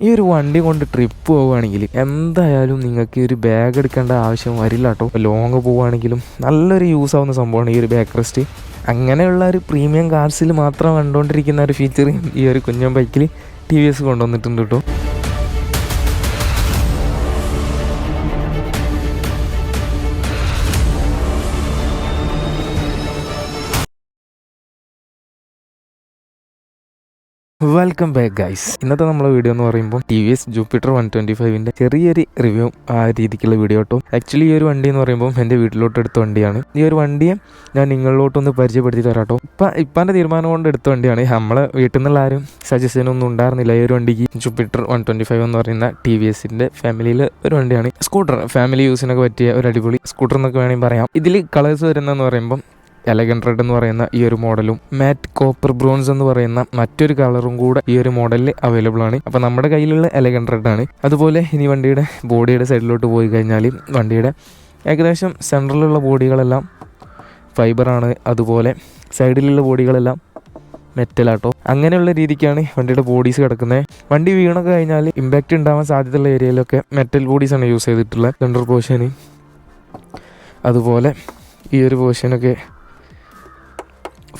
ഈ ഒരു വണ്ടി കൊണ്ട് ട്രിപ്പ് പോവുകയാണെങ്കിൽ എന്തായാലും നിങ്ങൾക്ക് ഈ ഒരു ബാഗ് എടുക്കേണ്ട ആവശ്യം വരില്ല കേട്ടോ ലോങ് പോവുകയാണെങ്കിലും നല്ലൊരു യൂസ് ആവുന്ന സംഭവമാണ് ഈ ഒരു ബാക്ക് റെസ്റ്റ് അങ്ങനെയുള്ള ഒരു പ്രീമിയം കാർസിൽ മാത്രം കണ്ടുകൊണ്ടിരിക്കുന്ന ഒരു ഫീച്ചർ ഈ ഒരു കുഞ്ഞൻ ബൈക്കിൽ ടി വി എസ് കൊണ്ടുവന്നിട്ടുണ്ട് കേട്ടോ വെൽക്കം ബാക്ക് ഗൈസ് ഇന്നത്തെ നമ്മളെ വീഡിയോ എന്ന് പറയുമ്പോൾ T V S Jupiter one twenty ഫൈവിന്റെ ചെറിയൊരു റിവ്യൂ ആ രീതിക്കുള്ള വീഡിയോ കേട്ടോ. ആക്ച്വലി ഈ ഒരു വണ്ടി എന്ന് പറയുമ്പോൾ എന്റെ വീട്ടിലോട്ട് എടുത്ത വണ്ടിയാണ്. ഈ ഒരു വണ്ടിയെ ഞാൻ നിങ്ങളിലോട്ടൊന്ന് പരിചയപ്പെടുത്തി തരാം കേട്ടോ ഇപ്പം ഇപ്പാന്റെ തീരുമാനം കൊണ്ട് എടുത്ത വണ്ടിയാണ്. നമ്മളെ വീട്ടിൽ നിന്നുള്ള ആരും സജഷനൊന്നും ഉണ്ടായിരുന്നില്ല. ഈ ഒരു വണ്ടിക്ക് ജൂപ്പിറ്റർ വൺ ട്വന്റി ഫൈവ് എന്ന് പറയുന്ന ടി വി എസിന്റെ ഫാമിലിയിൽ ഒരു വണ്ടിയാണ്. സ്കൂട്ടർ ഫാമിലി യൂസിനൊക്കെ പറ്റിയ ഒരു അടിപൊളി സ്കൂട്ടർ എന്നൊക്കെ വേണമെങ്കിൽ പറയാം. ഇതിൽ കളേഴ്സ് വരുന്നതെന്ന് പറയുമ്പോൾ എലഗൻ റെഡ് എന്ന് പറയുന്ന ഈ ഒരു മോഡലും മാറ്റ് കോപ്പർ ബ്രോൺസ് എന്ന് പറയുന്ന മറ്റൊരു കളറും കൂടെ ഈ ഒരു മോഡലിൽ അവൈലബിൾ ആണ്. അപ്പോൾ നമ്മുടെ കയ്യിലുള്ള എലഗൻ റെഡ് ആണ്. അതുപോലെ ഇനി വണ്ടിയുടെ ബോഡിയുടെ സൈഡിലോട്ട് പോയി കഴിഞ്ഞാൽ വണ്ടിയുടെ ഏകദേശം സെൻട്രലിലുള്ള ബോഡികളെല്ലാം ഫൈബറാണ് അതുപോലെ സൈഡിലുള്ള ബോഡികളെല്ലാം മെറ്റലാട്ടോ അങ്ങനെയുള്ള രീതിക്കാണ് വണ്ടിയുടെ ബോഡീസ് കിടക്കുന്നത്. വണ്ടി വീണൊക്കെ കഴിഞ്ഞാൽ ഇമ്പാക്റ്റ് ഉണ്ടാവാൻ സാധ്യതയുള്ള ഏരിയയിലൊക്കെ മെറ്റൽ ബോഡീസ് ആണ് യൂസ് ചെയ്തിട്ടുള്ളത്. സെൻട്രൽ പോർഷന് അതുപോലെ ഈ ഒരു പോർഷനൊക്കെ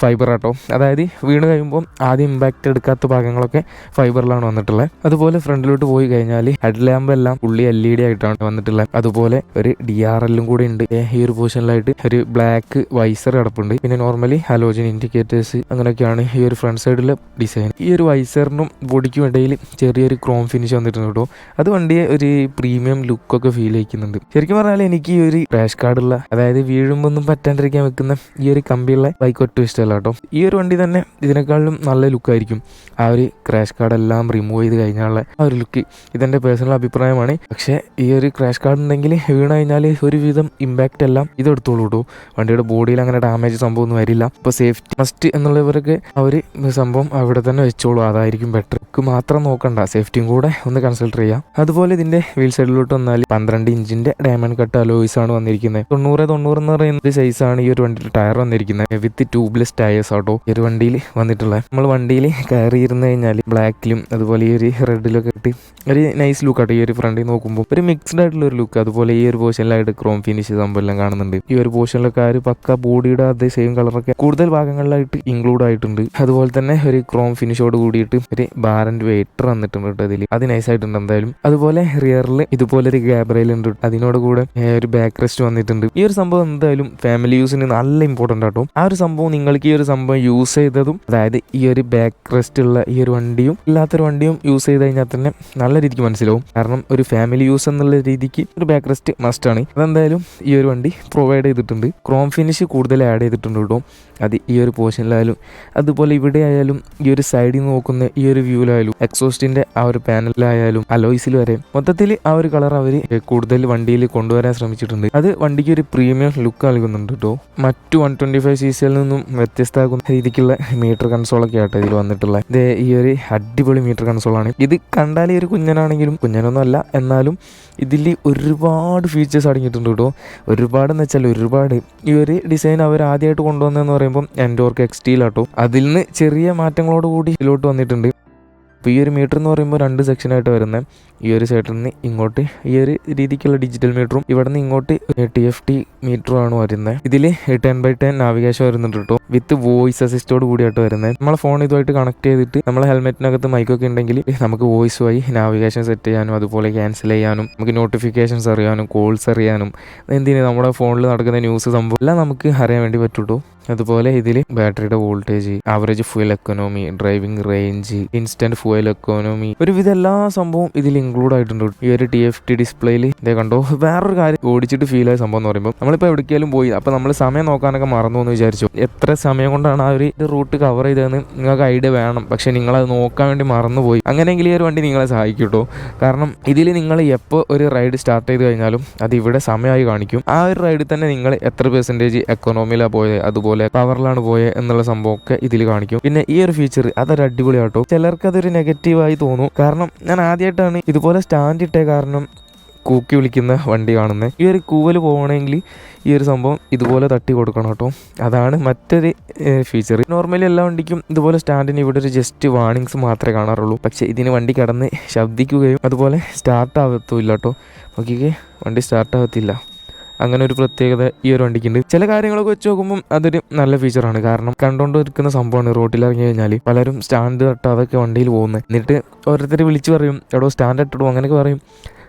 ഫൈബർ ആട്ടോ. അതായത് വീണ് കഴിയുമ്പോൾ ആദ്യം ഇമ്പാക്റ്റ് എടുക്കാത്ത ഭാഗങ്ങളൊക്കെ ഫൈബറിലാണ് വന്നിട്ടുള്ളത് അതുപോലെ ഫ്രണ്ടിലോട്ട് പോയി കഴിഞ്ഞാൽ ഹെഡ് ലാമ്പ് എല്ലാം ഉള്ളി എൽ ഇ ഡി ആയിട്ടാണ് വന്നിട്ടുള്ളത് അതുപോലെ ഒരു ഡി ആർ എല്ലും കൂടി ഉണ്ട്. ഈ ഒരു പൊസിഷനിലായിട്ട് ഒരു ബ്ലാക്ക് വൈസർ കിടപ്പുണ്ട്. പിന്നെ നോർമലി ഹലോജൻ ഇൻഡിക്കേറ്റേഴ്സ് അങ്ങനെയൊക്കെയാണ് ഈ ഒരു ഫ്രണ്ട് സൈഡിലെ ഡിസൈൻ ഈ ഒരു വൈസറിനും ബോഡിക്കും ഇടയിൽ ചെറിയൊരു ക്രോം ഫിനിഷ് വന്നിട്ടുണ്ട് കേട്ടോ അത് വണ്ടിയെ ഒരു പ്രീമിയം ലുക്കൊക്കെ ഫീൽ ചെയ്യിക്കുന്നുണ്ട്. ശരിക്കും പറഞ്ഞാൽ എനിക്ക് ഈ ഒരു ക്രാഷ് കാർഡുള്ള അതായത് വീഴുമ്പോൾ ഒന്നും പറ്റാണ്ടിരിക്കാൻ വെക്കുന്ന ഈ ഒരു കമ്പിയുള്ള ബൈക്ക് ഒട്ടും ഇഷ്ടമല്ല. കേട്ടോ ഈ ഒരു വണ്ടി തന്നെ ഇതിനേക്കാളും നല്ല ലുക്കായിരിക്കും ആ ഒരു ക്രാഷ് കാർഡ് എല്ലാം റിമൂവ് ചെയ്ത് കഴിഞ്ഞാലുള്ള ആ ഒരു ലുക്ക് ഇതെന്റെ പേഴ്സണൽ അഭിപ്രായമാണ്. പക്ഷേ ഈ ഒരു ക്രാഷ് കാർഡ് ഉണ്ടെങ്കിൽ വീണ് കഴിഞ്ഞാൽ ഒരുവിധം ഇമ്പാക്റ്റ് എല്ലാം ഇതെടുത്തോളൂ കേട്ടോ വണ്ടിയുടെ ബോഡിയിൽ അങ്ങനെ ഡാമേജ് സംഭവം ഒന്നും വരില്ല. ഇപ്പോൾ സേഫ്റ്റി മസ്റ്റ് എന്നുള്ളവർക്ക് ആ ഒരു സംഭവം അവിടെ തന്നെ വെച്ചോളൂ. അതായിരിക്കും ബെറ്റർ ലുക്ക് മാത്രം നോക്കണ്ട. സേഫ്റ്റിയും കൂടെ ഒന്ന് കൺസിഡർ ചെയ്യാം. അതുപോലെ ഇതിന്റെ വീൽ സൈഡിലോട്ട് വന്നാൽ പന്ത്രണ്ട് ഇഞ്ചിന്റെ ഡയമണ്ട് കട്ട് അലോയിസ് ആണ് വന്നിരിക്കുന്നത്. തൊണ്ണൂറ് തൊണ്ണൂറ് എന്ന് പറയുന്ന ഒരു size ഈ ഒരു വണ്ടിയുടെ ടയർ വന്നിരിക്കുന്നത്. വിത്ത് ട്യൂബ്ലെസ് ടയേഴ്സ് ആട്ടോ ഈ ഒരു വണ്ടിയിൽ വന്നിട്ടുള്ള നമ്മൾ വണ്ടിയിൽ കയറി കയറിയിരുന്ന് കഴിഞ്ഞാൽ ബ്ലാക്കിലും അതുപോലെ ഈ ഒരു റെഡിലൊക്കെ ഇട്ട് ഒരു നൈസ് ലുക്ക് ആട്ടോ ഈ ഒരു ഫ്രണ്ടിൽ നോക്കുമ്പോൾ ഒരു മിക്സ്ഡ് ആയിട്ടുള്ള ഒരു ലുക്ക് അതുപോലെ ഈ ഒരു പോർഷനിലായിട്ട് ക്രോം ഫിനിഷ് സംഭവം എല്ലാം കാണുന്നുണ്ട്. ഈ ഒരു പോർഷനിലൊക്കെ ആ ഒരു പക്ക ബോഡിയുടെ അതേ സെയിം കളറൊക്കെ കൂടുതൽ ഭാഗങ്ങളിലായിട്ട് ഇൻക്ലൂഡ് ആയിട്ടുണ്ട്. അതുപോലെ തന്നെ ഒരു ക്രോം ഫിനിഷോട് കൂടിയിട്ട് ഒരു ബാരന്റ് വെയിറ്റർ വന്നിട്ടുണ്ട് കേട്ടോ ഇതിൽ അത് നൈസ് ആയിട്ടുണ്ട് എന്തായാലും. അതുപോലെ റിയറിൽ ഇതുപോലെ ഒരു ഗ്യാബ്രയിൽ ഉണ്ട് അതിനോട് കൂടെ ഒരു ബാക്ക് റെസ്റ്റ് വന്നിട്ടുണ്ട്. ഈ ഒരു സംഭവം എന്തായാലും ഫാമിലി യൂസിന് നല്ല ഇമ്പോർട്ടന്റ് ആട്ടോ. ആ ഒരു സംഭവം നിങ്ങൾക്ക് ഈ ഒരു സംഭവം യൂസ് ചെയ്തതും അതായത് ഈ ഒരു ബാക്ക് റെസ്റ്റ് ഉള്ള ഈ ഒരു വണ്ടിയും ഇല്ലാത്തൊരു വണ്ടിയും യൂസ് ചെയ്ത് കഴിഞ്ഞാൽ തന്നെ നല്ല രീതിക്ക് മനസ്സിലാവും. കാരണം ഒരു ഫാമിലി യൂസ് എന്നുള്ള രീതിക്ക് ഒരു ബാക്ക് റെസ്റ്റ് മസ്റ്റ് ആണ്. അതെന്തായാലും ഈ ഒരു വണ്ടി പ്രൊവൈഡ് ചെയ്തിട്ടുണ്ട്. ക്രോം ഫിനിഷ് കൂടുതൽ ആഡ് ചെയ്തിട്ടുണ്ട് കേട്ടോ അത് ഈ ഒരു പോർഷനിലായാലും അതുപോലെ ഇവിടെ ആയാലും ഈ ഒരു സൈഡിൽ നോക്കുന്ന ഈ ഒരു വ്യൂവിലായാലും എക്സോസ്റ്റിന്റെ ആ ഒരു പാനലിലായാലും അലോയ്സിൽ വരെ മൊത്തത്തിൽ ആ ഒരു കളർ അവർ കൂടുതൽ വണ്ടിയിൽ കൊണ്ടുവരാൻ ശ്രമിച്ചിട്ടുണ്ട്. അത് വണ്ടിക്ക് ഒരു പ്രീമിയം ലുക്ക് നൽകുന്നുണ്ട് കേട്ടോ മറ്റു വൺ ട്വന്റി ഫൈവ് സി സിയിൽ നിന്നും വ്യത്യസ്തമാകുന്ന രീതിക്കുള്ള മീറ്റർ കൺസോളൊക്കെ ആട്ടോ ഇതിൽ വന്നിട്ടുള്ള. ഇത് ഈ ഒരു അടിപൊളി മീറ്റർ കൺസോളാണ്. ഇത് കണ്ടാൽ ഈ ഒരു കുഞ്ഞനാണെങ്കിലും കുഞ്ഞനൊന്നും അല്ല എന്നാലും ഇതിൽ ഒരുപാട് ഫീച്ചേഴ്സ് അടങ്ങിയിട്ടുണ്ട് കേട്ടോ. ഒരുപാടെന്ന് വെച്ചാൽ ഒരുപാട്. ഈ ഒരു ഡിസൈൻ അവർ ആദ്യമായിട്ട് കൊണ്ടുവന്നതെന്ന് പറയുമ്പോൾ എൻഡോർക്ക് എക്സ്റ്റീലാട്ടോ അതിൽ നിന്ന് ചെറിയ മാറ്റങ്ങളോട് കൂടി ഇതിലോട്ട് വന്നിട്ടുണ്ട്. അപ്പോൾ ഈ ഒരു മീറ്റർ എന്ന് പറയുമ്പോൾ രണ്ട് സെക്ഷനായിട്ട് വരുന്നത്. ഈ ഒരു സൈഡിൽ നിന്ന് ഇങ്ങോട്ട് ഈ ഒരു രീതിക്കുള്ള ഡിജിറ്റൽ മീറ്ററും ഇവിടെ നിന്ന് ഇങ്ങോട്ട് ടി എഫ് ടി മീറ്ററുമാണ് വരുന്നത്. ഇതിൽ ടെൻ ബൈ ടെൻ നാവിഗേഷൻ വരുന്നുണ്ട് കേട്ടോ. വിത്ത് വോയിസ് അസിസ്റ്റോട് കൂടിയായിട്ട് വരുന്നത്. നമ്മളെ ഫോൺ ഇതുമായിട്ട് കണക്ട് ചെയ്തിട്ട് നമ്മളെ ഹെൽമെറ്റിനകത്ത് മൈക്കൊക്കെ ഉണ്ടെങ്കിൽ നമുക്ക് വോയിസ് വഴി നാവിഗേഷൻ സെറ്റ് ചെയ്യാനും അതുപോലെ ക്യാൻസൽ ചെയ്യാനും നമുക്ക് നോട്ടിഫിക്കേഷൻസ് അറിയാനും കോൾസ് അറിയാനും എന്തിനു നമ്മുടെ ഫോണിൽ നടക്കുന്ന ന്യൂസ് സംഭവം എല്ലാം നമുക്ക് അറിയാൻ വേണ്ടി പറ്റൂട്ടോ അതുപോലെ ഇതിൽ ബാറ്ററിയുടെ voltage average fuel economy driving range instant fuel economy ഒരുവിധ എല്ലാ സംഭവം ഇതിൽ ഇൻക്ലൂഡ് ആയിട്ടുണ്ട്. ഈ ഒരു ടി എഫ് ടി ഡിസ്പ്ലേയിൽ ഇതേ കണ്ടോ? വേറൊരു കാര്യം ഓടിച്ചിട്ട് ഫീൽ ആയ സംഭവം എന്ന് പറയുമ്പോൾ നമ്മളിപ്പോൾ എവിടേക്കാലും പോയി അപ്പോൾ നമ്മൾ സമയം നോക്കാനൊക്കെ മറന്നു എന്ന് വിചാരിച്ചു. എത്ര സമയം കൊണ്ടാണ് ആ ഒരു റൂട്ട് കവർ ചെയ്തതെന്ന് നിങ്ങൾക്ക് ഐഡിയ വേണം. പക്ഷേ നിങ്ങളത് നോക്കാൻ വേണ്ടി മറന്നുപോയി. അങ്ങനെയെങ്കിൽ ഈ ഒരു വണ്ടി നിങ്ങളെ സഹായിക്കും കേട്ടോ കാരണം ഇതിൽ നിങ്ങൾ എപ്പോൾ ഒരു റൈഡ് സ്റ്റാർട്ട് ചെയ്ത് കഴിഞ്ഞാലും അത് ഇവിടെ സമയമായി കാണിക്കും. ആ ഒരു റൈഡിൽ തന്നെ നിങ്ങൾ എത്ര പെർസെന്റേജ് എക്കോണോമിയിലാണ് പോയത്? അതുപോലെ പവറിലാണ് പോയത് എന്നുള്ള സംഭവമൊക്കെ ഇതിൽ കാണിക്കും. പിന്നെ ഈ ഒരു ഫീച്ചർ അതൊരു അടിപൊളിയാട്ടോ. ചിലർക്ക് അതൊരു നെഗറ്റീവായി തോന്നും. കാരണം ഞാൻ ആദ്യമായിട്ടാണ് ഇതുപോലെ സ്റ്റാൻഡ് ഇട്ടേ കാരണം കൂക്കി വിളിക്കുന്ന വണ്ടി കാണുന്നത് ഈ ഒരു കൂവൽ പോകണമെങ്കിൽ ഈ ഒരു സംഭവം ഇതുപോലെ തട്ടി കൊടുക്കണം കേട്ടോ. അതാണ് മറ്റൊരു ഫീച്ചർ നോർമലി എല്ലാ വണ്ടിക്കും ഇതുപോലെ സ്റ്റാൻഡിന് ഇവിടെ ഒരു ജസ്റ്റ് വാണിങ്സ് മാത്രമേ കാണാറുള്ളൂ. പക്ഷേ ഇതിന് വണ്ടി കടന്ന് ശബ്ദിക്കുകയും അതുപോലെ സ്റ്റാർട്ട് ആവത്തുമില്ല കേട്ടോ. നോക്കിക്കേ വണ്ടി സ്റ്റാർട്ട് ആവത്തില്ല. അങ്ങനെ ഒരു പ്രത്യേകത ഈ ഒരു വണ്ടിക്കുണ്ട്. ചില കാര്യങ്ങളൊക്കെ വെച്ച് നോക്കുമ്പോൾ അതൊരു നല്ല ഫീച്ചറാണ് കാരണം കണ്ടുകൊണ്ട് ഇരിക്കുന്ന സംഭവമാണ്. റോട്ടിൽ ഇറങ്ങി കഴിഞ്ഞാൽ പലരും സ്റ്റാൻഡ് തട്ടാതൊക്കെ വണ്ടിയിൽ പോകുന്നത് എന്നിട്ട് ഓരോരുത്തർ വിളിച്ച് പറയും എടോ സ്റ്റാൻഡ് ഇട്ടിടും അങ്ങനെയൊക്കെ പറയും.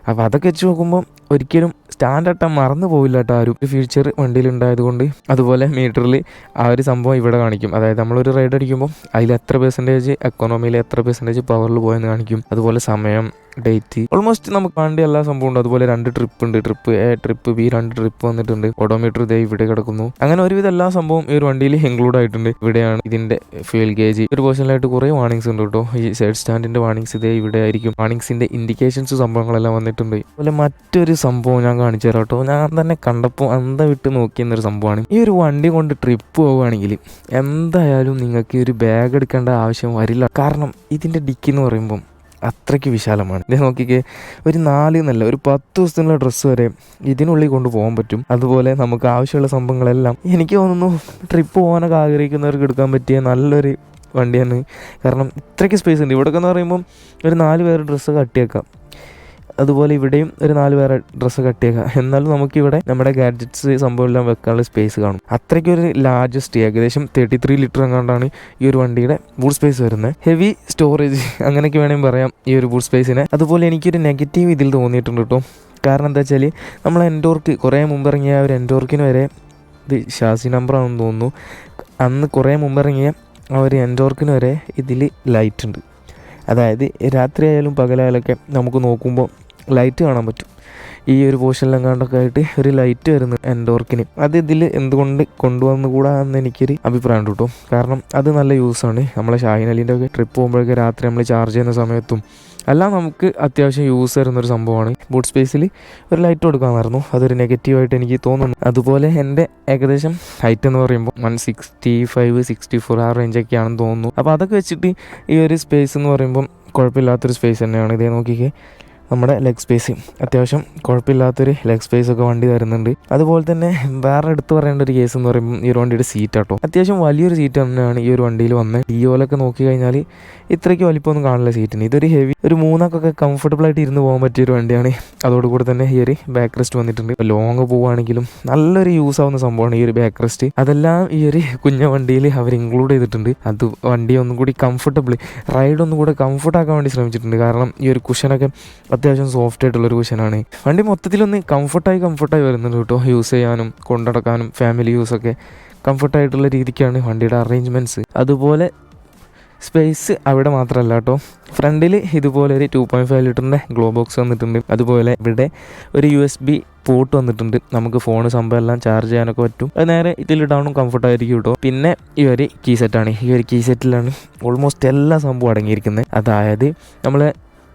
അപ്പോൾ അതൊക്കെ വെച്ച് നോക്കുമ്പോൾ ഒരിക്കലും സ്റ്റാൻഡ് ഇട്ടാൽ മറന്നു പോവില്ല കേട്ടോ ആ ഒരു ഫീച്ചർ വണ്ടിയിൽ ഉണ്ടായതുകൊണ്ട് അതുപോലെ മീറ്ററിൽ ആ ഒരു സംഭവം ഇവിടെ കാണിക്കും. അതായത് നമ്മളൊരു റൈഡ് അടിക്കുമ്പോൾ അതിൽ എത്ര പെർസെന്റേജ് എക്കോണമിയിൽ എത്ര പെർസെന്റേജ് പവറിൽ പോയെന്ന് കാണിക്കും. അതുപോലെ സമയം ഡേറ്റ്. ഓൾമോസ്റ്റ് നമുക്ക് വേണ്ട എല്ലാ സംഭവം ഉണ്ട്. അതുപോലെ രണ്ട് ട്രിപ്പ് ഉണ്ട്. ട്രിപ്പ് എ ട്രിപ്പ് ബി രണ്ട് ട്രിപ്പ് വന്നിട്ടുണ്ട്. ഓഡോമീറ്റർ ഇതേ ഇവിടെ കിടക്കുന്നു. അങ്ങനെ ഒരുവിധ എല്ലാ സംഭവം ഈ ഒരു വണ്ടിയിൽ ഇൻക്ലൂഡ് ആയിട്ടുണ്ട്. ഇവിടെയാണ് ഇതിന്റെ ഫ്യൂൽ ഗേജ് ഒരു പോർഷനിലായിട്ട് കുറേ വാണിങ്സ് ഉണ്ട് കേട്ടോ. ഈ സൈഡ് സ്റ്റാൻഡിന്റെ വാണിങ്സ് ഇതേ ഇവിടെ ആയിരിക്കും. വാണിങ്സിന്റെ ഇൻഡിക്കേഷൻസ് സംഭവങ്ങളെല്ലാം വന്നിട്ടുണ്ട്. അതുപോലെ മറ്റൊരു സംഭവം ഞാൻ കാണിച്ചു തരാം കേട്ടോ. ഞാൻ തന്നെ കണ്ടപ്പോൾ അന്ത വിട്ട് നോക്കിയെന്നൊരു സംഭവമാണ്. ഈ ഒരു വണ്ടി കൊണ്ട് ട്രിപ്പ് പോവുകയാണെങ്കിൽ എന്തായാലും നിങ്ങൾക്ക് ഒരു ബാഗ് എടുക്കേണ്ട ആവശ്യം വരില്ല. കാരണം ഇതിന്റെ ഡിക്കി എന്ന് പറയുമ്പം അത്രയ്ക്ക് വിശാലമാണ്. ഇത് നോക്കിക്കേ ഒരു നാല് നല്ല ഒരു പത്ത് ദിവസത്തിനുള്ള ഡ്രസ്സ് വരെ ഇതിനുള്ളിൽ കൊണ്ട് പോകാൻ പറ്റും. അതുപോലെ നമുക്ക് ആവശ്യമുള്ള സംഭവങ്ങളെല്ലാം എനിക്ക് തോന്നുന്നു ട്രിപ്പ് പോകാനൊക്കെ ആഗ്രഹിക്കുന്നവർക്ക് എടുക്കാൻ പറ്റിയ നല്ലൊരു വണ്ടിയാണ്. കാരണം ഇത്രയ്ക്ക് സ്പേസ് ഉണ്ട്. ഇവിടെയൊക്കെ എന്ന് പറയുമ്പം ഒരു നാല് പേര് ഡ്രസ്സ് കട്ടിയേക്കാം. അതുപോലെ ഇവിടെയും ഒരു നാല് പേരെ ഡ്രസ്സ് കട്ടിയേക്കാം. എന്നാലും നമുക്കിവിടെ നമ്മുടെ ഗാഡ്ജറ്റ്സ് സംഭവം എല്ലാം വെക്കാനുള്ള സ്പേസ് കാണും. അത്രയ്ക്ക് ഒരു ലാർജസ്റ്റ് ഏകദേശം തേർട്ടി ത്രീ ലിറ്റർ എങ്ങാണ്ടാണ് ഈ ഒരു വണ്ടിയുടെ ബൂട്ട് സ്പേസ് വരുന്നത്. ഹെവി സ്റ്റോറേജ് അങ്ങനെയൊക്കെ വേണമെങ്കിൽ പറയാം ഈ ഒരു ബൂട്ട് സ്പേസിനെ അതുപോലെ എനിക്കൊരു നെഗറ്റീവ് ഇതിൽ തോന്നിയിട്ടുണ്ട് കേട്ടോ. കാരണം എന്താ വെച്ചാൽ നമ്മൾ എൻഡോർക്ക് കുറേ മുമ്പ് ഇറങ്ങിയ ഒരു എൻഡോർക്കിന് വരെ ഇത് ഷാസി നമ്പറാണെന്ന് തോന്നുന്നു. അന്ന് കുറേ മുമ്പ് ഇറങ്ങിയ ആ ഒരു എൻഡോർക്കിന് വരെ ഇതിൽ ലൈറ്റ് ഉണ്ട്. അതായത് രാത്രിയായാലും പകലായാലൊക്കെ നമുക്ക് നോക്കുമ്പോൾ ലൈറ്റ് കാണാൻ പറ്റും. ഈ ഒരു പോർഷനിലെങ്ങാണ്ടൊക്കെ ആയിട്ട് ഒരു ലൈറ്റ് വരുന്നു എൻഡോർക്കിന് അത് ഇതിൽ എന്തുകൊണ്ട് കൊണ്ടുവന്നുകൂടാ എന്ന് എനിക്കൊരു അഭിപ്രായം കേട്ടോ. കാരണം അത് നല്ല യൂസാണ് നമ്മളെ ഷാഹിൻ അലീന്റെ ഒക്കെ ട്രിപ്പ് പോകുമ്പോഴൊക്കെ രാത്രി നമ്മൾ ചാർജ് ചെയ്യുന്ന സമയത്തും എല്ലാം നമുക്ക് അത്യാവശ്യം യൂസ് വരുന്നൊരു സംഭവമാണ്. ബൂട്ട് സ്പേസിൽ ഒരു ലൈറ്റ് കൊടുക്കാമായിരുന്നു. അതൊരു നെഗറ്റീവായിട്ട് എനിക്ക് തോന്നുന്നു. അതുപോലെ എന്റെ ഏകദേശം ഹൈറ്റ് എന്ന് പറയുമ്പോൾ one sixty five sixty four ആ റേഞ്ചൊക്കെയാണെന്ന് തോന്നുന്നു. അപ്പോൾ അതൊക്കെ വെച്ചിട്ട് ഈ ഒരു സ്പേസ് എന്ന് പറയുമ്പം കുഴപ്പമില്ലാത്തൊരു സ്പേസ് തന്നെയാണ്. ഇതേ നോക്കിക്കേ. നമ്മുടെ ലെഗ് സ്പേസ് അത്യാവശ്യം കുഴപ്പമില്ലാത്തൊരു ലെഗ് സ്പേസ് ഒക്കെ വണ്ടി തരുന്നുണ്ട്. അതുപോലെ തന്നെ വേറെ എടുത്തു പറയേണ്ട ഒരു കേസ് എന്ന് പറയുമ്പോൾ ഈ ഒരു വണ്ടിയുടെ സീറ്റ് ആട്ടോ അത്യാവശ്യം വലിയൊരു സീറ്റ് തന്നെയാണ് ഈ ഒരു വണ്ടിയിൽ വന്നത് ഡിയോലൊക്കെ നോക്കി കഴിഞ്ഞാൽ ഇത്രയ്ക്ക് വലിപ്പമൊന്നും കാണില്ല സീറ്റിന് ഇതൊരു ഹെവി ഒരു മൂന്നാക്കൊക്കെ കംഫർട്ടബിൾ ആയിട്ട് ഇരുന്ന് പോകാൻ പറ്റിയ ഒരു വണ്ടിയാണ്. അതോടുകൂടി തന്നെ ഈ ഒരു ബാക്ക് റെസ്റ്റ് വന്നിട്ടുണ്ട്. ലോങ് പോവുകയാണെങ്കിലും നല്ലൊരു യൂസ് ആവുന്ന സംഭവമാണ് ഈ ഒരു ബാക്ക് റെസ്റ്റ് അതെല്ലാം ഈ ഒരു കുഞ്ഞ വണ്ടിയിൽ അവർ ഇൻക്ലൂഡ് ചെയ്തിട്ടുണ്ട്. അത് വണ്ടി ഒന്നും കൂടി കംഫർട്ടബിൾ റൈഡ് ഒന്നും കൂടെ കംഫർട്ട് ആക്കാൻ വേണ്ടി ശ്രമിച്ചിട്ടുണ്ട്. കാരണം ഈ ഒരു കുഷനൊക്കെ അത്യാവശ്യം സോഫ്റ്റ് ആയിട്ടുള്ളൊരു കുഷനാണ് വണ്ടി മൊത്തത്തിലൊന്ന് കംഫർട്ടായി കംഫർട്ടായി വരുന്നുണ്ട് കേട്ടോ. യൂസ് ചെയ്യാനും കൊണ്ടടക്കാനും ഫാമിലി യൂസൊക്കെ കംഫർട്ടായിട്ടുള്ള രീതിക്കാണ് വണ്ടിയുടെ അറേഞ്ച്മെന്റ്സ് അതുപോലെ സ്പേസ് അവിടെ മാത്രമല്ല കേട്ടോ. ഫ്രണ്ടിൽ ഇതുപോലെ ഒരു ടു പോയിന്റ് ഫൈവ് ലിറ്ററിന്റെ ഗ്ലോ ബോക്സ് വന്നിട്ടുണ്ട്. അതുപോലെ ഇവിടെ ഒരു യു എസ് ബി പോർട്ട് വന്നിട്ടുണ്ട്. നമുക്ക് ഫോൺ സംഭവം എല്ലാം ചാർജ് ചെയ്യാനൊക്കെ പറ്റും. അത് നേരെ ഇതിലിടാനും കംഫർട്ടായിരിക്കും കേട്ടോ. പിന്നെ ഈ ഒരു കീ സെറ്റാണ് ഈ ഒരു കീ സെറ്റിലാണ് ഓൾമോസ്റ്റ് എല്ലാ സംഭവം അടങ്ങിയിരിക്കുന്നത്. അതായത് നമ്മൾ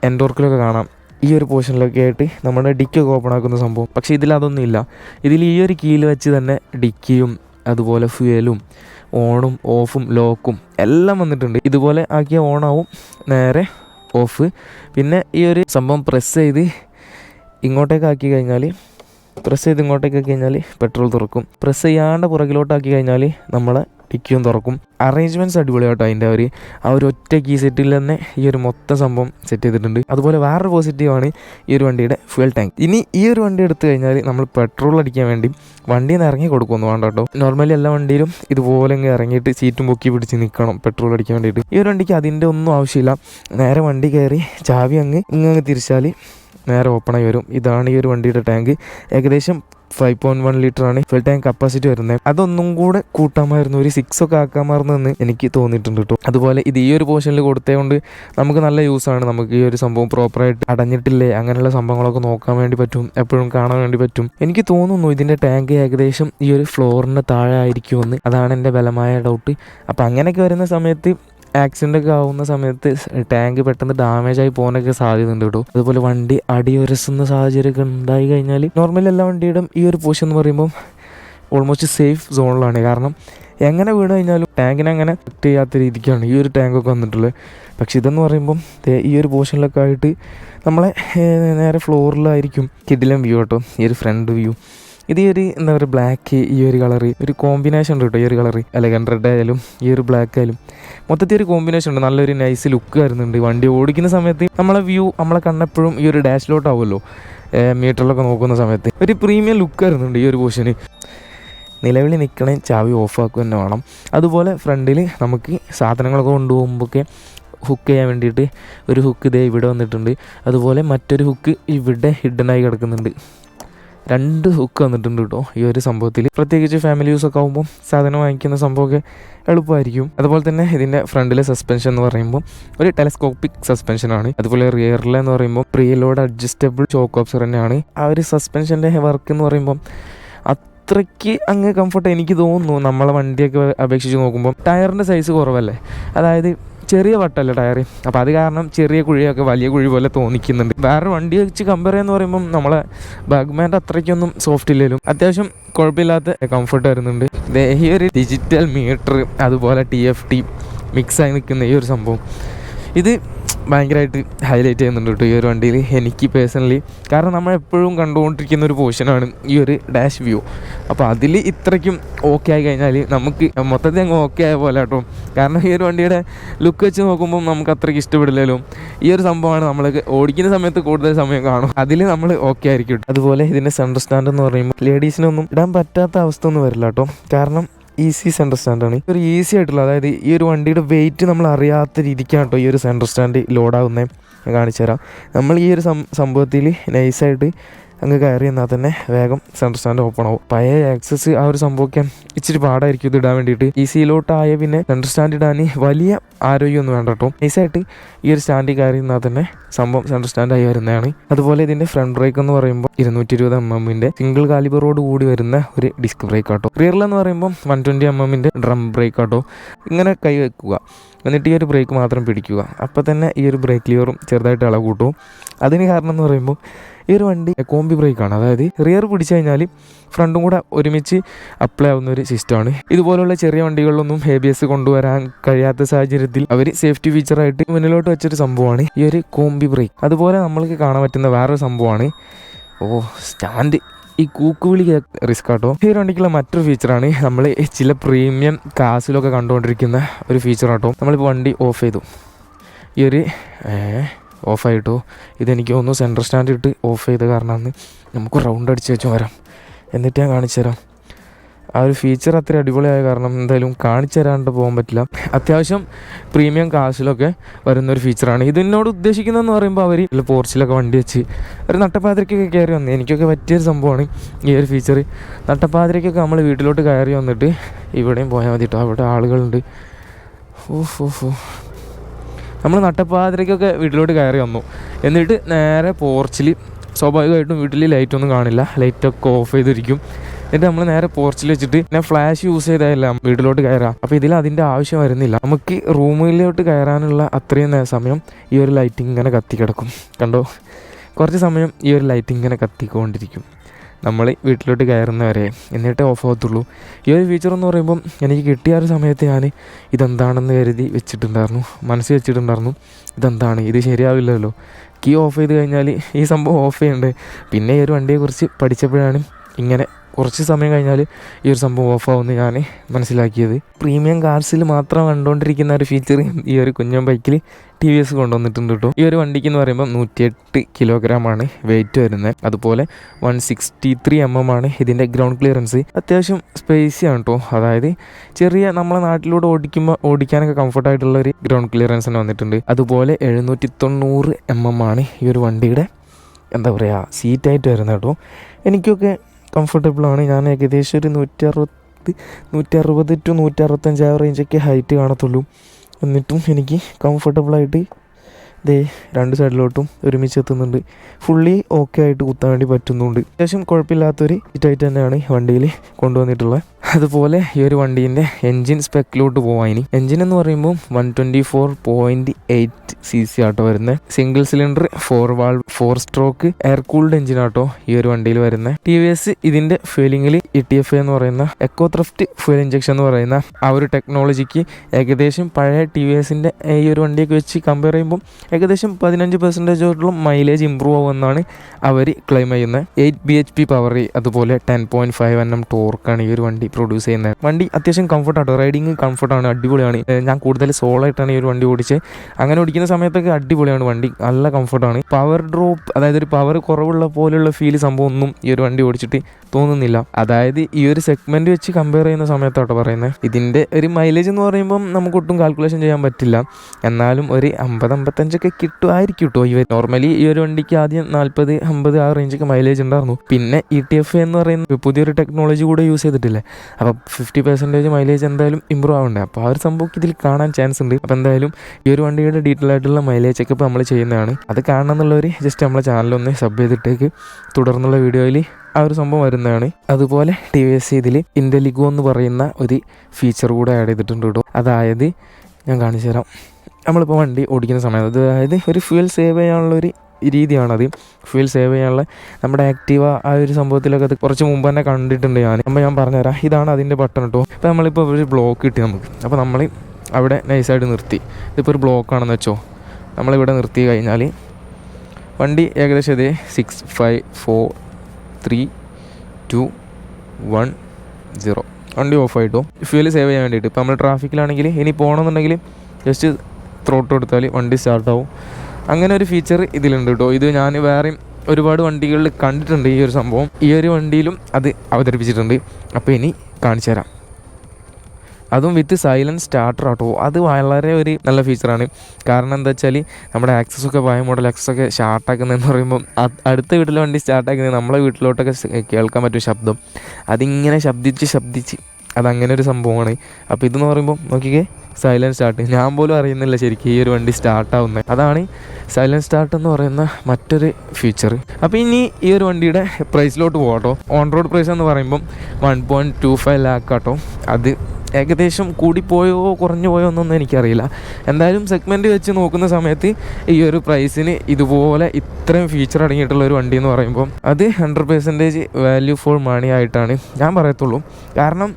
എൻഡോർക്കിലൊക്കെ കാണാം. ഈ ഒരു പോർഷനിലൊക്കെ ആയിട്ട് നമ്മുടെ ഡിക്കൊക്കെ ഓപ്പൺ ആക്കുന്ന സംഭവം. പക്ഷേ ഇതിൽ അതൊന്നും ഇല്ല. ഇതിൽ ഈ ഒരു കീയിൽ വെച്ച് തന്നെ ഡിക്കിയും അതുപോലെ ഫ്യൂലും ഓണും ഓഫും ലോക്കും എല്ലാം വന്നിട്ടുണ്ട്. ഇതുപോലെ ആക്കിയ ഓണാവും നേരെ ഓഫ് പിന്നെ ഈ ഒരു സംഭവം പ്രസ് ചെയ്ത് ഇങ്ങോട്ടേക്ക് ആക്കി കഴിഞ്ഞാൽ പ്രസ് ചെയ്ത് ഇങ്ങോട്ടേക്ക് ആക്കി കഴിഞ്ഞാൽ പെട്രോൾ തുറക്കും. പ്രസ് ചെയ്യാണ്ട് പുറകിലോട്ടാക്കി കഴിഞ്ഞാൽ നമ്മളെ ടിക്കും തുറക്കും. അറേഞ്ച്മെന്റ്സ് അടിപൊളിയാട്ടോ അതിന്റെ ഒരു ആ ഒരു ഒറ്റ കീ സെറ്റിൽ തന്നെ ഈ ഒരു മൊത്തം സംഭവം സെറ്റ് ചെയ്തിട്ടുണ്ട്. അതുപോലെ വേറൊരു പോസിറ്റീവാണ് ഈ ഒരു വണ്ടിയുടെ ഫ്യൂൽ ടാങ്ക് ഇനി ഈ ഒരു വണ്ടി എടുത്തു കഴിഞ്ഞാൽ നമ്മൾ പെട്രോൾ അടിക്കാൻ വേണ്ടി വണ്ടിയിൽ നിന്ന് ഇറങ്ങി കൊടുക്കുമെന്ന് വേണ്ട കേട്ടോ നോർമലി എല്ലാ വണ്ടിയിലും ഇതുപോലെ അങ്ങ് ഇറങ്ങിയിട്ട് സീറ്റും പൊക്കി പിടിച്ച് നിൽക്കണം പെട്രോൾ അടിക്കാൻ വേണ്ടിയിട്ട്. ഈ ഒരു വണ്ടിക്ക് അതിന്റെ ഒന്നും ആവശ്യമില്ല. നേരെ വണ്ടി കയറി ചാവി അങ്ങ് ഇങ്ങനെ തിരിച്ചാൽ നേരെ ഓപ്പണായി വരും. ഇതാണ് ഈ ഒരു വണ്ടിയുടെ ടാങ്ക് ഏകദേശം ഫൈവ് പോയിന്റ് വൺ ലിറ്റർ ആണ്. ഫുൾ ടാങ്ക് കപ്പാസിറ്റി വരുന്നത്. അതൊന്നും കൂടെ കൂട്ടാമായിരുന്നു. ഒരു സിക്സ് ഒക്കെ ആക്കാമായിരുന്നു എന്ന് എനിക്ക് തോന്നിയിട്ടുണ്ട് കേട്ടോ. അതുപോലെ ഇത് ഈ ഒരു പോർഷനിൽ കൊടുത്തതുകൊണ്ട് നമുക്ക് നല്ല യൂസ് ആണ്. നമുക്ക് ഈ ഒരു സംഭവം പ്രോപ്പറായിട്ട് അടഞ്ഞിട്ടില്ലേ? അങ്ങനെയുള്ള സംഭവങ്ങളൊക്കെ നോക്കാൻ വേണ്ടി പറ്റും. എപ്പോഴും കാണാൻ വേണ്ടി പറ്റും. എനിക്ക് തോന്നുന്നു ഇതിന്റെ ടാങ്ക് ഏകദേശം ഈ ഒരു ഫ്ലോറിന് താഴെ ആയിരിക്കുമെന്ന്. അതാണ് എന്റെ ബലമായ ഡൗട്ട് അപ്പം അങ്ങനെയൊക്കെ വരുന്ന സമയത്ത് ആക്സിഡന്റ് ഒക്കെ ആവുന്ന സമയത്ത് ടാങ്ക് പെട്ടെന്ന് ഡാമേജ് ആയി പോകാനൊക്കെ സാധ്യതയുണ്ട് കേട്ടോ. അതുപോലെ വണ്ടി അടിയുരസുന്ന സാഹചര്യമൊക്കെ ഉണ്ടായി കഴിഞ്ഞാൽ നോർമലി എല്ലാ വണ്ടിയുടെയും ഈ ഒരു പോഷൻ എന്ന് പറയുമ്പോൾ ഓൾമോസ്റ്റ് സേഫ് സോണിലാണ് കാരണം എങ്ങനെ വീണ് കഴിഞ്ഞാലും ടാങ്കിനെ അങ്ങനെ ഫിറ്റ് ചെയ്യാത്ത രീതിക്കാണ് ഈ ഒരു ടാങ്കൊക്കെ വന്നിട്ടുള്ളത്. പക്ഷെ ഇതെന്ന് പറയുമ്പം ഈ ഒരു പോർഷനിലൊക്കെ ആയിട്ട് നമ്മളെ നേരെ ഫ്ലോറിലായിരിക്കും കിഡിലും വ്യൂ കേട്ടോ. ഈ ഒരു ഫ്രണ്ട് വ്യൂ ഇത് ഈ ഒരു എന്താ പറയുക ബ്ലാക്ക് ഈ ഒരു കളറ് ഒരു കോമ്പിനേഷൻ ഉണ്ട് കേട്ടോ ഈ ഒരു കളറ് അല്ലെങ്കിൽ റെഡ് ആയാലും ഈ ഒരു ബ്ലാക്ക് ആയാലും. മൊത്തത്തിൽ ഒരു കോമ്പിനേഷൻ ഉണ്ട്. നല്ലൊരു നൈസ് ലുക്ക് വരുന്നുണ്ട്. വണ്ടി ഓടിക്കുന്ന സമയത്ത് നമ്മളെ വ്യൂ നമ്മളെ കണ്ണെപ്പോഴും ഈ ഒരു ഡാഷിലോട്ടാവുമല്ലോ മീറ്ററിലൊക്കെ നോക്കുന്ന സമയത്ത്. ഒരു പ്രീമിയം ലുക്ക് വരുന്നുണ്ട് ഈ ഒരു പോർഷന് നിലവിൽ നിൽക്കണേ ചാവി ഓഫാക്കുക തന്നെ വേണം. അതുപോലെ ഫ്രണ്ടിൽ നമുക്ക് സാധനങ്ങളൊക്കെ കൊണ്ടുപോകുമ്പോഴൊക്കെ ഹുക്ക് ചെയ്യാൻ വേണ്ടിയിട്ട് ഒരു ഹുക്ക് ഇതേ ഇവിടെ വന്നിട്ടുണ്ട്. അതുപോലെ മറ്റൊരു ഹുക്ക് ഇവിടെ ഹിഡനായി കിടക്കുന്നുണ്ട്. രണ്ട് ഹുക്ക് വന്നിട്ടുണ്ട് കേട്ടോ ഈ ഒരു സംഭവത്തിൽ പ്രത്യേകിച്ച് ഫാമിലി യൂസ് ഒക്കെ ആകുമ്പോൾ സാധനം വാങ്ങിക്കുന്ന സംഭവമൊക്കെ എളുപ്പമായിരിക്കും. അതുപോലെ തന്നെ ഇതിന്റെ ഫ്രണ്ടിലെ സസ്പെൻഷൻ എന്ന് പറയുമ്പോൾ ഒരു ടെലസ്കോപ്പിക് സസ്പെൻഷനാണ് അതുപോലെ റിയറിലെ എന്ന് പറയുമ്പോൾ ലോഡ് അഡ്ജസ്റ്റബിൾ ചോക്ക് ഓപ്സർ തന്നെയാണ്. ആ ഒരു സസ്പെൻഷന്റെ വർക്ക് എന്ന് പറയുമ്പോൾ അത്രയ്ക്ക് അങ്ങ് കംഫർട്ട് എനിക്ക് തോന്നുന്നു നമ്മളെ വണ്ടിയൊക്കെ അപേക്ഷിച്ച് നോക്കുമ്പോൾ ടയറിന്റെ സൈസ് കുറവല്ലേ? അതായത് ചെറിയ വട്ടല്ല ടയർ അപ്പോൾ അത് കാരണം ചെറിയ കുഴിയൊക്കെ വലിയ കുഴി പോലെ തോന്നിക്കുന്നുണ്ട്. വേറെ വണ്ടി വെച്ച് കമ്പയർ ചെയ്യുന്ന പറയുമ്പം നമ്മളെ ബാഗ്മാന്റെ അത്രയ്ക്കൊന്നും സോഫ്റ്റ് ഇല്ലെങ്കിലും അത്യാവശ്യം കുഴപ്പമില്ലാത്ത കംഫർട്ട് വരുന്നുണ്ട്. ഈ ഒരു ഡിജിറ്റൽ മീറ്റർ അതുപോലെ ടി എഫ് ടി മിക്സായി നിൽക്കുന്ന ഈ ഒരു സംഭവം. ഇത് ഭയങ്കരമായിട്ട് ഹൈലൈറ്റ് ചെയ്യുന്നുണ്ട് കേട്ടോ ഈ ഒരു വണ്ടിയിൽ എനിക്ക് പേഴ്സണലി കാരണം നമ്മൾ എപ്പോഴും കണ്ടുകൊണ്ടിരിക്കുന്ന ഒരു പോർഷനാണ് ഈ ഒരു ഡാഷ് വ്യൂ അപ്പോൾ അതിൽ ഇത്രയ്ക്കും ഓക്കെ ആയി കഴിഞ്ഞാൽ നമുക്ക് മൊത്തത്തിൽ അങ്ങ് ഓക്കെ ആയ പോലെ കേട്ടോ കാരണം ഈ ഒരു വണ്ടിയുടെ ലുക്ക് വെച്ച് നോക്കുമ്പോൾ നമുക്ക് അത്രയ്ക്ക് ഇഷ്ടപ്പെടില്ലല്ലോ. ഈ ഒരു സംഭവമാണ് നമ്മൾ ഓടിക്കുന്ന സമയത്ത് കൂടുതൽ സമയം കാണും. അതിൽ നമ്മൾ ഓക്കെ ആയിരിക്കും അതുപോലെ ഇതിന്റെ സെൻട്രൽ സ്റ്റാൻഡ് എന്ന് പറയുമ്പോൾ ലേഡീസിനൊന്നും ഇടാൻ പറ്റാത്ത അവസ്ഥ ഒന്നും വരില്ല കേട്ടോ. കാരണം ഈസി സെന്റർ സ്റ്റാൻഡാണ് ഒരു ഈസി ആയിട്ടുള്ള അതായത് ഈ ഒരു വണ്ടിയുടെ വെയിറ്റ് നമ്മൾ അറിയാത്ത രീതിക്കാണ് കേട്ടോ ഈ ഒരു സെന്റർ സ്റ്റാൻഡ് ലോഡാവുന്നത് ഞാൻ കാണിച്ചു തരാം നമ്മൾ ഈ ഒരു സംഭവത്തിൽ നൈസായിട്ട് അങ്ങ് കയറി എന്നാൽ തന്നെ വേഗം സെൻട്രൽ സ്റ്റാൻഡ് ഓപ്പൺ ആവും. പഴയ ആക്സസ് ആ ഒരു സംഭവമൊക്കെ ഇച്ചിരി പാടായിരിക്കും ഇത് ഇടാൻ വേണ്ടിയിട്ട്. ഈസിയിലോട്ടായ പിന്നെ സെൻട്രൽ സ്റ്റാൻഡ് ഇടാൻ വലിയ ആരോഗ്യമൊന്നും വേണ്ട കേട്ടോ. നൈസായിട്ട് ഈ ഒരു സ്റ്റാൻഡിൽ കയറി നിന്നാൽ തന്നെ സംഭവം സെൻട്രൽ സ്റ്റാൻഡ് ആയി വരുന്നതാണ്. അതുപോലെ ഇതിന്റെ ഫ്രണ്ട് ബ്രേക്ക് എന്ന് പറയുമ്പോൾ ഇരുന്നൂറ്റി ഇരുപത് എം എമ്മിന്റെ സിംഗിൾ കാലിബറോട് കൂടി വരുന്ന ഒരു ഡിസ്ക് ബ്രേക്ക് ആട്ടോ. റിയറിലെന്ന് പറയുമ്പോൾ വൺ ട്വന്റി എം എമ്മിന്റെ ഡ്രം ബ്രേക്ക് ആട്ടോ. ഇങ്ങനെ കൈ വെക്കുക. എന്നിട്ട് ഈ ഒരു ബ്രേക്ക് മാത്രം പിടിക്കുക. അപ്പോൾ തന്നെ ഈ ഒരു ബ്രേക്ക് ലിവറും ചെറുതായിട്ട് ഇളവ് കൂട്ടും. അതിന് കാരണം എന്ന് പറയുമ്പോൾ ഈ ഒരു വണ്ടി കോമ്പി ബ്രേക്കാണ് അതായത് റിയർ പിടിച്ചു കഴിഞ്ഞാൽ ഫ്രണ്ടും കൂടെ ഒരുമിച്ച് അപ്ലൈ ആവുന്ന ഒരു സിസ്റ്റമാണ് ഇതുപോലുള്ള ചെറിയ വണ്ടികളിലൊന്നും എ ബി എസ് കൊണ്ടുവരാൻ കഴിയാത്ത സാഹചര്യത്തിൽ അവർ സേഫ്റ്റി ഫീച്ചറായിട്ട് മുന്നിലോട്ട് വെച്ചൊരു സംഭവമാണ് ഈ ഒരു കോമ്പി ബ്രേക്ക് അതുപോലെ നമ്മൾക്ക് കാണാൻ പറ്റുന്ന വേറൊരു സംഭവമാണ്. ഓ സ്റ്റാൻഡ് ഈ കൂക്കുവിളി റിസ്ക് ആട്ടോ. ഈ വണ്ടിക്കുള്ള മറ്റൊരു ഫീച്ചറാണ് നമ്മൾ ചില പ്രീമിയം കാസിലൊക്കെ കണ്ടുകൊണ്ടിരിക്കുന്ന ഒരു ഫീച്ചർ ആട്ടോ. നമ്മളിപ്പോൾ വണ്ടി ഓഫ് ചെയ്തു. ഈ ഒരു ഓഫായിട്ടോ? ഇതെനിക്ക് തോന്നുന്നു സെൻട്രൽ സ്റ്റാൻഡ് ഇട്ട് ഓഫ് ചെയ്ത കാരണമാണ് നമുക്ക് റൗണ്ട് അടിച്ച് വെച്ച് വരാം. എന്നിട്ട് ഞാൻ കാണിച്ചു തരാം. ആ ഒരു ഫീച്ചർ അത്ര അടിപൊളിയായ കാരണം എന്തായാലും കാണിച്ചു തരാണ്ട് പോകാൻ പറ്റില്ല. അത്യാവശ്യം പ്രീമിയം കാശിലൊക്കെ വരുന്ന ഒരു ഫീച്ചറാണ് ഇതിനോട് ഉദ്ദേശിക്കുന്നതെന്ന് പറയുമ്പോൾ അവർ പോർച്ചിലൊക്കെ വണ്ടി വെച്ച് ഒരു നട്ടപ്പാതിരക്കൊക്കെ കയറി വന്നു. എനിക്കൊക്കെ പറ്റിയൊരു സംഭവമാണ് ഈ ഒരു ഫീച്ചർ നട്ടപ്പാതിരക്കൊക്കെ നമ്മൾ വീട്ടിലോട്ട് കയറി വന്നിട്ട് ഇവിടെയും പോയാൽ മതി കേട്ടോ അവിടെ ആളുകളുണ്ട്. ഓഫ് ഓഫ് ഓ നമ്മൾ നട്ടപ്പാതിരക്കൊക്കെ വീട്ടിലോട്ട് കയറി വന്നു. എന്നിട്ട് നേരെ പോർച്ചിൽ സ്വാഭാവികമായിട്ടും വീട്ടിൽ ലൈറ്റൊന്നും കാണില്ല. ലൈറ്റൊക്കെ ഓഫ് ചെയ്തിരിക്കും. എന്നിട്ട് നമ്മൾ നേരെ പോർച്ചിൽ വെച്ചിട്ട് പിന്നെ ഫ്ലാഷ് യൂസ് ചെയ്തതല്ല വീട്ടിലോട്ട് കയറാം. അപ്പോൾ ഇതിൽ അതിന്റെ ആവശ്യം വരുന്നില്ല. നമുക്ക് റൂമിലോട്ട് കയറാനുള്ള അത്രയും സമയം ഈ ഒരു ലൈറ്റിംഗ് ഇങ്ങനെ കത്തി കിടക്കും കണ്ടോ? കുറച്ച് സമയം ഈ ഒരു ലൈറ്റിംഗ് ഇങ്ങനെ കത്തിക്കൊണ്ടിരിക്കും. നമ്മൾ വീട്ടിലോട്ട് കയറുന്നവരെ. എന്നിട്ടേ ഓഫ് ആകത്തുള്ളൂ ഈ ഒരു ഫീച്ചർ എന്ന് പറയുമ്പം എനിക്ക് കിട്ടിയ ഒരു സമയത്ത് ഞാൻ ഇതെന്താണെന്ന് കരുതി വെച്ചിട്ടുണ്ടായിരുന്നു. മനസ്സിൽ വെച്ചിട്ടുണ്ടായിരുന്നു. ഇതെന്താണ്? ഇത് ശരിയാവില്ലല്ലോ. കീ ഓഫ് ചെയ്ത് കഴിഞ്ഞാൽ ഈ സംഭവം ഓഫ് ചെയ്യണ്ടേ? പിന്നെ ഈ ഒരു വണ്ടിയെക്കുറിച്ച് പഠിച്ചപ്പോഴാണ് ഇങ്ങനെ കുറച്ച് സമയം കഴിഞ്ഞാൽ ഈ ഒരു സംഭവം ഓഫ് ആവുമെന്ന് ഞാൻ മനസ്സിലാക്കിയത്. പ്രീമിയം കാർസിൽ മാത്രം കണ്ടുകൊണ്ടിരിക്കുന്ന ഒരു ഫീച്ചർ ഈ ഒരു കുഞ്ഞൻ ബൈക്കിൽ ടി വി എസ് കൊണ്ടുവന്നിട്ടുണ്ട് കേട്ടോ ഈ ഒരു വണ്ടിക്ക് എന്ന് പറയുമ്പോൾ നൂറ്റിയെട്ട് കിലോഗ്രാം ആണ് വെയിറ്റ് വരുന്നത് അതുപോലെ one sixty three M M ആണ് ഇതിന്റെ ഗ്രൗണ്ട് ക്ലിയറൻസ് അത്യാവശ്യം സ്പേസിയാണ് കേട്ടോ അതായത് ചെറിയ നമ്മളെ നാട്ടിലൂടെ ഓടിക്കുമ്പോൾ ഓടിക്കാനൊക്കെ കംഫർട്ടായിട്ടുള്ള ഒരു ഗ്രൗണ്ട് ക്ലിയറൻസ് തന്നെ വന്നിട്ടുണ്ട്. അതുപോലെ എഴുന്നൂറ്റി തൊണ്ണൂറ് എം എം ആണ് ഈ ഒരു വണ്ടിയുടെ എന്താ പറയുക സീറ്റായിട്ട് വരുന്നത് കേട്ടോ എനിക്കൊക്കെ കംഫർട്ടബിളാണ് ഞാൻ ഏകദേശം ഒരു നൂറ്റി അറുപത് നൂറ്റി അറുപത് ടു നൂറ്റി അറുപത്തഞ്ച് ആ റേഞ്ചൊക്കെ ഹൈറ്റ് കാണത്തുള്ളൂ. എന്നിട്ടും എനിക്ക് കംഫർട്ടബിളായിട്ട് ദേ രണ്ട് സൈഡിലോട്ടും ഒരുമിച്ച് എത്തുന്നുണ്ട്. ഫുള്ളി ഓക്കെ ആയിട്ട് കുത്താൻ വേണ്ടി പറ്റുന്നുണ്ട്. അത്യാവശ്യം കുഴപ്പമില്ലാത്തൊരു ഇറ്റായിട്ട് തന്നെയാണ് വണ്ടിയിൽ കൊണ്ടുവന്നിട്ടുള്ളത്. അതുപോലെ ഈ ഒരു വണ്ടീന്റെ എൻജിൻ സ്പെക്കിലോട്ട് പോവാം ഇനി. എൻജിൻ എന്ന് പറയുമ്പോൾ one twenty four point eight C C ആട്ടോ വരുന്നത് single cylinder four valve four stroke air cooled engine ആട്ടോ ഈ ഒരു വണ്ടിയിൽ വരുന്നത് ടി വി എസ് ഇതിന്റെ ഫ്യൂലിങ്ങിൽ ഇ ടി എഫ് എന്ന് പറയുന്ന എക്കോ ത്രഫ്റ്റ് ഫ്യൂൽ ഇഞ്ചക്ഷൻ എന്ന് പറയുന്ന ആ ഒരു ടെക്നോളജിക്ക് ഏകദേശം പഴയ ടി വി എസിന്റെ ഈ ഒരു വണ്ടിയൊക്കെ വെച്ച് കമ്പയർ ചെയ്യുമ്പോൾ ഏകദേശം പതിനഞ്ച് പെർസെന്റേജോളം മൈലേജ് ഇമ്പ്രൂവ് ആവുമെന്നാണ് അവർ ക്ലെയിം ചെയ്യുന്നത് eight B H P power അതുപോലെ ten point five N M ടോർക്കാണ് ഈ ഒരു വണ്ടി പ്രൊഡ്യൂസ് ചെയ്യുന്നത് വണ്ടി അത്യാവശ്യം കംഫർട്ടാണ് റൈഡിങ് കംഫർട്ടാണ് അടിപൊളിയാണ്. ഞാൻ കൂടുതൽ സോളോ ആയിട്ടാണ് ഈ ഒരു വണ്ടി ഓടിച്ചത് അങ്ങനെ ഓടിക്കുന്ന സമയത്തൊക്കെ അടിപൊളിയാണ് വണ്ടി. നല്ല കംഫർട്ടാണ് പവർ ഡ്രോപ്പ് അതായത് ഒരു പവർ കുറവുള്ള പോലെയുള്ള ഫീൽ സംഭവം ഒന്നും ഈ ഒരു വണ്ടി ഓടിച്ചിട്ട് തോന്നുന്നില്ല. അതായത് ഈ ഒരു സെഗ്മെന്റ് വെച്ച് കമ്പയർ ചെയ്യുന്ന സമയത്തോട്ടോ പറയുന്നത് ഇതിന്റെ ഒരു മൈലേജ് എന്ന് പറയുമ്പം നമുക്ക് ഒട്ടും കാൽക്കുലേഷൻ ചെയ്യാൻ പറ്റില്ല. എന്നാലും ഒരു അമ്പത് അമ്പത്തഞ്ചൊക്കെ കിട്ടുമായിരിക്കും കേട്ടോ ഈ നോർമലി ഈ ഒരു വണ്ടിക്ക് ആദ്യം നാൽപ്പത് അമ്പത് ആ റേഞ്ചൊക്കെ മൈലേജ് ഉണ്ടായിരുന്നു. പിന്നെ ഇ ടി എഫ് എന്ന് പറയുന്ന പുതിയൊരു ടെക്നോളജി കൂടെ യൂസ് ചെയ്തിട്ടില്ലേ? അപ്പോൾ ഫിഫ്റ്റി പെർസെന്റേജ് മൈലേജ് എന്തായാലും ഇമ്പ്രൂവ് ആവുന്നുണ്ട് അപ്പോൾ ആ ഒരു സംഭവം ഇതിൽ കാണാൻ ചാൻസ് ഉണ്ട്. അപ്പോൾ എന്തായാലും ഈ ഒരു വണ്ടിയുടെ ഡീറ്റെയിൽ ആയിട്ടുള്ള മൈലേജ് ചെക്കപ്പ് നമ്മൾ ചെയ്യുന്നതാണ്. അത് കാണണം എന്നുള്ളവർ ജസ്റ്റ് നമ്മളെ ചാനലൊന്ന് സബ് ചെയ്തിട്ടേക്ക്. തുടർന്നുള്ള വീഡിയോയിൽ ആ ഒരു സംഭവം വരുന്നതാണ്. അതുപോലെ ടി വി എസ് ഇതിൽ ഇന്റലിഗോ എന്ന് പറയുന്ന ഒരു ഫീച്ചർ കൂടെ ആഡ് ചെയ്തിട്ടുണ്ട് കേട്ടോ അതായത് ഞാൻ കാണിച്ചു തരാം. നമ്മളിപ്പോൾ വണ്ടി ഓടിക്കുന്ന സമയത്ത് അതായത് ഒരു ഫ്യൂൽ സേവ് ചെയ്യാനുള്ള ഒരു രീതിയാണത് ഫ്യൂൽ സേവ് ചെയ്യാനുള്ള നമ്മുടെ ആക്റ്റീവ ആ ഒരു സംഭവത്തിലൊക്കെ അത് കുറച്ച് മുമ്പ് തന്നെ കണ്ടിട്ടുണ്ട് ഞാൻ. അപ്പോൾ ഞാൻ പറഞ്ഞുതരാം. ഇതാണ് അതിന്റെ ബട്ടൺ കേട്ടോ അപ്പോൾ നമ്മളിപ്പോൾ ഒരു ബ്ലോക്ക് കിട്ടി നമുക്ക്. അപ്പോൾ നമ്മൾ അവിടെ നൈസായിട്ട് നിർത്തി. ഇതിപ്പോൾ ഒരു ബ്ലോക്കാണെന്ന് വെച്ചോ. നമ്മളിവിടെ നിർത്തി കഴിഞ്ഞാൽ വണ്ടി ഏകദേശം ഇതേ six five four three two one zero വണ്ടി ഓഫ് ആയിട്ടോ. ഫ്യൂൽ സേവ് ചെയ്യാൻ വേണ്ടിയിട്ട്. ഇപ്പോൾ നമ്മൾ ട്രാഫിക്കിലാണെങ്കിൽ ഇനി പോകണമെന്നുണ്ടെങ്കിൽ ജസ്റ്റ് ത്രോട്ട് കൊടുത്താൽ വണ്ടി സ്റ്റാർട്ടാവും അങ്ങനെ ഒരു ഫീച്ചർ ഇതിലുണ്ട് കേട്ടോ ഇത് ഞാൻ വേറെയും ഒരുപാട് വണ്ടികളിൽ കണ്ടിട്ടുണ്ട് ഈ ഒരു സംഭവം. ഈ ഒരു വണ്ടിയിലും അത് അവതരിപ്പിച്ചിട്ടുണ്ട്. അപ്പോൾ ഇനി കാണിച്ചു തരാം. അതും വിത്ത് സൈലൻസ് സ്റ്റാർട്ടർ ആട്ടോ. അത് വളരെ ഒരു നല്ല ഫീച്ചറാണ് കാരണം എന്താ വെച്ചാൽ നമ്മുടെ ആക്സസ് ഒക്കെ പഴയ മോഡൽ ആക്സസ് ഒക്കെ സ്റ്റാർട്ടാക്കുന്നതെന്ന് പറയുമ്പോൾ അടുത്ത വീട്ടിലെ വണ്ടി സ്റ്റാർട്ടാക്കുന്നത് നമ്മളെ വീട്ടിലോട്ടൊക്കെ കേൾക്കാൻ പറ്റും ശബ്ദം. അതിങ്ങനെ ശബ്ദിച്ച് ശബ്ദിച്ച് അതങ്ങനെ ഒരു സംഭവമാണ്. അപ്പോൾ ഇതെന്ന് പറയുമ്പോൾ നോക്കിക്കേ. സൈലന്റ് സ്റ്റാർട്ട് ഞാൻ പോലും അറിയുന്നില്ല ശരിക്കും ഈ ഒരു വണ്ടി സ്റ്റാർട്ടാവുന്നത് അതാണ് സൈലൻസ് സ്റ്റാർട്ട് എന്ന് പറയുന്ന മറ്റൊരു ഫീച്ചർ അപ്പോൾ ഇനി ഈ ഒരു വണ്ടിയുടെ പ്രൈസിലോട്ട് പോകട്ടോ ഓൺ റോഡ് പ്രൈസ് എന്ന് പറയുമ്പം one point two five lakh ആട്ടോ. അത് ഏകദേശം കൂടിപ്പോയോ കുറഞ്ഞു പോയോ എന്നൊന്നും എനിക്കറിയില്ല. എന്തായാലും സെഗ്മെന്റ് വെച്ച് നോക്കുന്ന സമയത്ത് ഈ ഒരു പ്രൈസിന് ഇതുപോലെ ഇത്രയും ഫീച്ചർ അടങ്ങിയിട്ടുള്ള ഒരു വണ്ടി എന്ന് പറയുമ്പോൾ അത് hundred percentage value for money ആയിട്ടാണ് ഞാൻ പറയത്തുള്ളൂ. കാരണം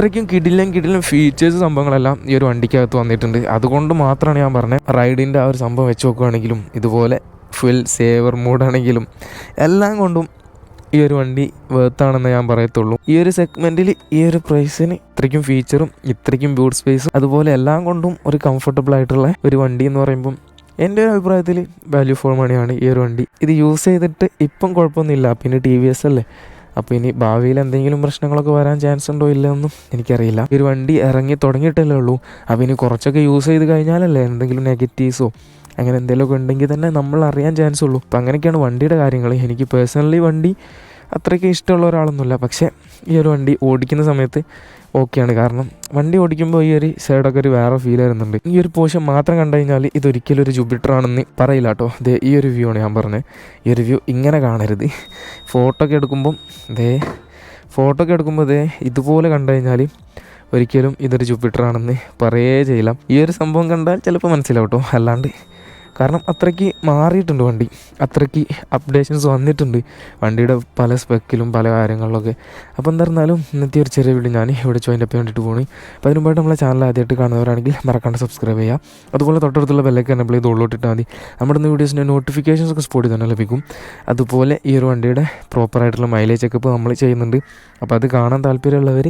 അത്രയ്ക്കും കിടിലും കിടിലും ഫീച്ചേഴ്സ് സംഭവങ്ങളെല്ലാം ഈ ഒരു വണ്ടിക്കകത്ത് വന്നിട്ടുണ്ട്. അതുകൊണ്ട് മാത്രമാണ് ഞാൻ പറഞ്ഞത് റൈഡിന്റെ ആ ഒരു സംഭവം വെച്ച് നോക്കുകയാണെങ്കിലും ഇതുപോലെ ഫുൾ സേവർ മൂഡാണെങ്കിലും എല്ലാം കൊണ്ടും ഈ ഒരു വണ്ടി വേർത്താണെന്ന് ഞാൻ പറയത്തുള്ളൂ. ഈ ഒരു സെഗ്മെന്റിൽ ഈ ഒരു പ്രൈസിന് ഇത്രയ്ക്കും ഫീച്ചറും ഇത്രയ്ക്കും ബൂട്ട് സ്പേസും അതുപോലെ എല്ലാം കൊണ്ടും ഒരു കംഫർട്ടബിൾ ആയിട്ടുള്ള ഒരു വണ്ടി എന്ന് പറയുമ്പം എന്റെ ഒരു അഭിപ്രായത്തിൽ വാല്യൂ ഫോർ മണിയാണ് ഈ ഒരു വണ്ടി. ഇത് യൂസ് ചെയ്തിട്ട് ഇപ്പം കുഴപ്പമൊന്നുമില്ല. പിന്നെ ടി വി എസ് അല്ലേ? അപ്പോൾ ഇനി ഭാവിയിൽ എന്തെങ്കിലും പ്രശ്നങ്ങളൊക്കെ വരാൻ ചാൻസ് ഉണ്ടോ ഇല്ലയെന്നും എനിക്കറിയില്ല. ഒരു വണ്ടി ഇറങ്ങി തുടങ്ങിയിട്ടല്ലേ ഉള്ളൂ. അപ്പോൾ ഇനി കുറച്ചൊക്കെ യൂസ് ചെയ്ത് കഴിഞ്ഞാലല്ലേ എന്തെങ്കിലും നെഗറ്റീവ്സോ അങ്ങനെ എന്തെങ്കിലുമൊക്കെ ഉണ്ടെങ്കിൽ തന്നെ നമ്മൾ അറിയാൻ ചാൻസ് ഉള്ളൂ. അപ്പം അങ്ങനെയൊക്കെയാണ് വണ്ടിയുടെ കാര്യങ്ങൾ. എനിക്ക് പേഴ്സണലി വണ്ടി അത്രയ്ക്ക് ഇഷ്ടമുള്ള ഒരാളൊന്നുമില്ല. പക്ഷേ ഈ ഒരു വണ്ടി ഓടിക്കുന്ന സമയത്ത് ഓക്കെയാണ്. കാരണം വണ്ടി ഓടിക്കുമ്പോൾ ഈ ഒരു സൈഡൊക്കെ ഒരു വേറെ ഫീൽ വരുന്നുണ്ട്. ഈ ഒരു പോഷൻ മാത്രം കണ്ടു കഴിഞ്ഞാൽ ഇതൊരിക്കലും ഒരു ജുപ്പിറ്റർ ആണെന്ന് പറയില്ല കേട്ടോ ദേ ഈ ഒരു വ്യൂ ആണ് ഞാൻ പറഞ്ഞത് ഈ ഒരു വ്യൂ ഇങ്ങനെ കാണരുത്. ഫോട്ടോ ഒക്കെ എടുക്കുമ്പം ദേ ഫോട്ടോ ഒക്കെ എടുക്കുമ്പോൾ ദേ ഇതുപോലെ കണ്ടു കഴിഞ്ഞാൽ ഒരിക്കലും ഇതൊരു ജുപ്പിറ്റർ ആണെന്ന് പറയേ ചെയ്യില്ല. ഈ ഒരു സംഭവം കണ്ടാൽ ചിലപ്പോൾ മനസ്സിലാവും അല്ലാണ്ട് കാരണം അത്രയ്ക്ക് മാറിയിട്ടുണ്ട് വണ്ടി. അത്രയ്ക്ക് അപ്ഡേഷൻസ് വന്നിട്ടുണ്ട്. വണ്ടിയുടെ പല സ്പെക്കിലും പല കാര്യങ്ങളിലൊക്കെ. അപ്പോൾ എന്തായിരുന്നാലും ഇന്നത്തെ ഒരു ചെറിയ വീഡിയോ ഞാൻ ഇവിടെ ജോയിൻ അപ്പ് വേണ്ടിയിട്ട് പോകണേ അപ്പോൾ അതിന് മുമ്പായിട്ട് നമ്മളെ ചാനൽ ആദ്യമായിട്ട് കാണുന്നവരാണെങ്കിൽ മറക്കാണ്ട് സബ്സ്ക്രൈബ് ചെയ്യുക. അതുപോലെ തൊട്ടടുത്തുള്ള ബെല്ലൊക്കെ എനബിൾ ചെയ്ത് ഉള്ളോട്ടിട്ടാൽ മതി. നമ്മുടെ വീഡിയോസിന്റെ നോട്ടിഫിക്കേഷൻസ് ഒക്കെ സ്പോട്ടിൽ തന്നെ ലഭിക്കും. അതുപോലെ ഈ ഒരു വണ്ടിയുടെ പ്രോപ്പറായിട്ടുള്ള മൈലേജ് ഒക്കെ ഇപ്പോൾ നമ്മൾ ചെയ്യുന്നുണ്ട്. അപ്പോൾ അത് കാണാൻ താല്പര്യമുള്ളവർ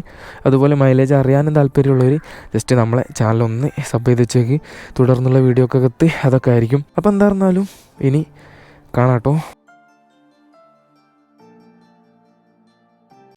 അതുപോലെ മൈലേജ് അറിയാനും താല്പര്യമുള്ളവർ ജസ്റ്റ് നമ്മളെ ചാനൽ ഒന്ന് സബ് ചെയ്ത് വെച്ചേക്ക്. തുടർന്നുള്ള വീഡിയോ അതൊക്കെ ആയിരിക്കും. ആയിരിക്കും അപ്പോൾ എന്തായിരുന്നാലും ഇനി കാണാട്ടോ.